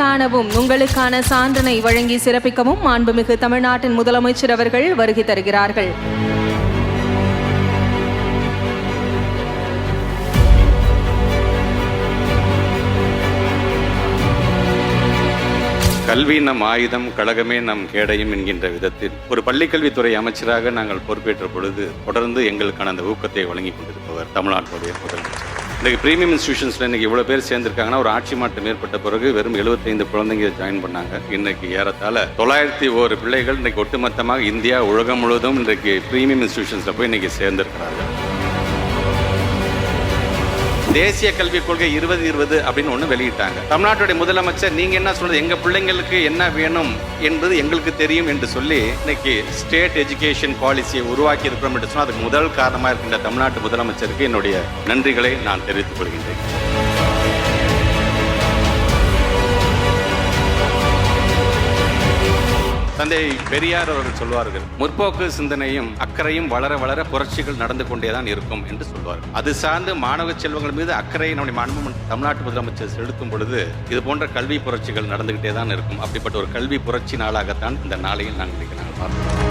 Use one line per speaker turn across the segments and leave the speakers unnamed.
காணவும் உங்களுக்கான சான்றினை வழங்கி சிறப்பிக்கவும் மாண்புமிகு தமிழ்நாட்டின் முதலமைச்சர் அவர்கள் வருகை தருகிறார்கள்.
கல்வி நம் ஆயுதம் கழகமே நம் கேடையும் என்கின்ற விதத்தில் ஒரு பள்ளிக்கல்வித்துறை அமைச்சராக நாங்கள் பொறுப்பேற்ற பொழுது தொடர்ந்து எங்களுக்கான அந்த ஊக்கத்தை வழங்கி கொண்டிருப்பவர் தமிழ்நாட்டுடைய முதலமைச்சர். இன்றைக்கி ப்ரீமியம் இன்ஸ்டியூஷன்ஸில் இன்னைக்கு இவ்வளோ பேர் சேர்ந்திருக்காங்கன்னா ஒரு ஆட்சி மாற்றம் ஏற்பட்ட பிறகு வெறும் 75 குழந்தைங்க ஜாயின் பண்ணாங்க. இன்னைக்கு ஏறத்தாழ தொள்ளாயிரத்தி ஒரு பிள்ளைகள் இன்றைக்கு ஒட்டுமொத்தமாக இந்தியா உலகம் முழுவதும் இன்றைக்கு ப்ரீமியம் இன்ஸ்டியூஷன்ஸில் போய் இன்னைக்கு சேர்ந்திருக்கிறார்கள் தேசிய கல்விக் கொள்கை இருபது இருபது அப்படின்னு ஒன்று வெளியிட்டாங்க. தமிழ்நாட்டுடைய முதலமைச்சர் நீங்க என்ன சொல்றது? எங்க பிள்ளைங்களுக்கு என்ன வேணும் என்பது எங்களுக்கு தெரியும் என்று சொல்லி இன்னைக்கு ஸ்டேட் எஜுகேஷன் பாலிசியை உருவாக்கி இருக்கிறோம் என்று சொன்னால் அதுக்கு முதல் காரணமாக இருக்கின்ற தமிழ்நாட்டு முதலமைச்சருக்கு என்னுடைய நன்றிகளை நான் தெரிவித்துக் கொள்கின்றேன். தந்தை பெரியார் அவர்கள் சொல்வார்கள் முற்போக்கு சிந்தனையும் அக்கறையும் வளர வளர புரட்சிகள் நடந்து கொண்டேதான் இருக்கும் என்று சொல்வார்கள். அது சார்ந்து மாணவ செல்வங்கள் மீது அக்கறையை நம்முடைய மாண்பு தமிழ்நாட்டு முதலமைச்சர் செலுத்தும் பொழுது இது போன்ற கல்வி புரட்சிகள் நடந்துகிட்டே தான் இருக்கும். அப்படிப்பட்ட ஒரு கல்வி புரட்சி நாளாகத்தான் இந்த நாளையில் நாங்கள் இன்னைக்கு நாங்கள் பார்க்கிறோம்.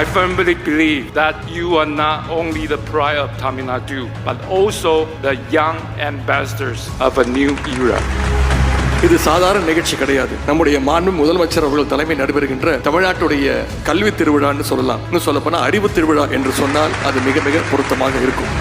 I firmly believe that you are not only the pride of Tamil Nadu, but also the young ambassadors of a new era.
இது சாதாரண நிகழ்ச்சி கிடையாது. நம்முடைய மாண்பு முதலமைச்சர் அவர்கள் தலைமை நடைபெறுகின்ற தமிழ்நாட்டுடைய கல்வி திருவிழான்னு சொல்லலாம். இன்னும் சொல்ல போனா அறிவு திருவிழா என்று சொன்னால் அது மிக மிக பொருத்தமாக இருக்கும்.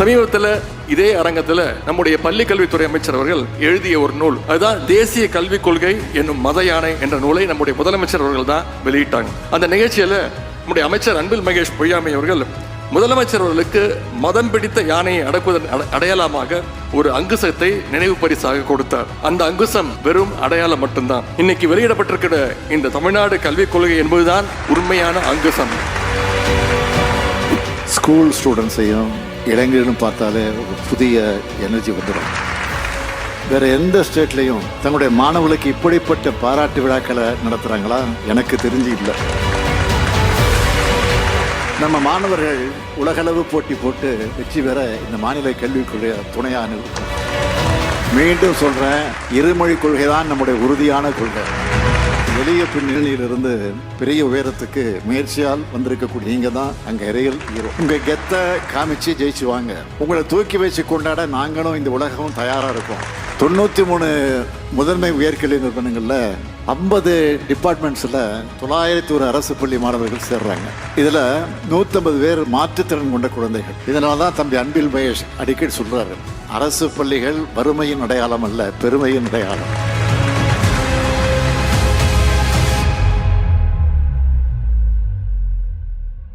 சமீபத்தில் இதே அரங்கத்தில் நம்முடைய பள்ளி கல்வித்துறை அமைச்சர் அவர்கள் எழுதிய ஒரு நூல். அதுதான் தேசிய கல்விக் கொள்கை என்னும் மத யானை என்ற நூலை நம்முடைய முதலமைச்சர் அவர்கள் தான் வெளியிட்டாங்க. அந்த நிகழ்ச்சியில நம்முடைய அமைச்சர் அன்பில் மகேஷ் பொய்யாமை அவர்கள் முதலமைச்சர் அவர்களுக்கு மதம் பிடித்த யானையை அடக்குவதன் அட- அடையாளமாக ஒரு அங்குசத்தை நினைவு பரிசாக கொடுத்தார். அந்த அங்குசம் வெறும் அடையாளம் மட்டும்தான். இன்னைக்கு வெளியிடப்பட்டிருக்கிற இந்த தமிழ்நாடு கல்விக் கொள்கை என்பதுதான் உண்மையான அங்குசம்.
ஸ்கூல் ஸ்டூடெண்ட்ஸையும் இளைஞர்களும் பார்த்தாலே ஒரு புதிய எனர்ஜி வந்துடும். வேற எந்த ஸ்டேட்லையும் தங்களுடைய மாணவர்களுக்கு இப்படிப்பட்ட பாராட்டு விழாக்களை நடத்துறாங்களா? எனக்கு தெரிஞ்சு இல்லை. நம்ம மாணவர்கள் உலகளவு போட்டி போட்டு வெற்றி பெற இந்த மாநில கல்விக் கொள்கை துணையாக இருக்கும் மீண்டும் சொல்றேன் இருமொழி கொள்கை தான் நம்முடைய உறுதியான கொள்கை. எளிய பின்னணியிலிருந்து பெரிய உயரத்துக்கு முயற்சியால் வந்திருக்கக்கூடிய நீங்க தான் அங்க இறையல் ஹீரோ உங்க கெத்த காமிச்சு ஜெயிச்சு வாங்க உங்களை தூக்கி வச்சு கொண்டாட நாங்களும் இந்த உலகமும் தயாரா இருக்கோம். தொண்ணூத்தி மூணு முதன்மை உயர்கல்வி நிறுவனங்கள்ல ஐம்பது டிபார்ட்மெண்ட்ஸில் தொள்ளாயிரத்தி ஒரு அரசு பள்ளி மாணவர்கள் சேர்றாங்க. இதில் நூற்றம்பது பேர் மாற்றுத்திறன் கொண்ட குழந்தைகள். இதனால தான் தம்பி அன்பில் மகேஷ் அடிக்கடி சொல்கிறாரு அரசு பள்ளிகள் வறுமையின் அடையாளம் அல்ல பெருமையின் அடையாளம்.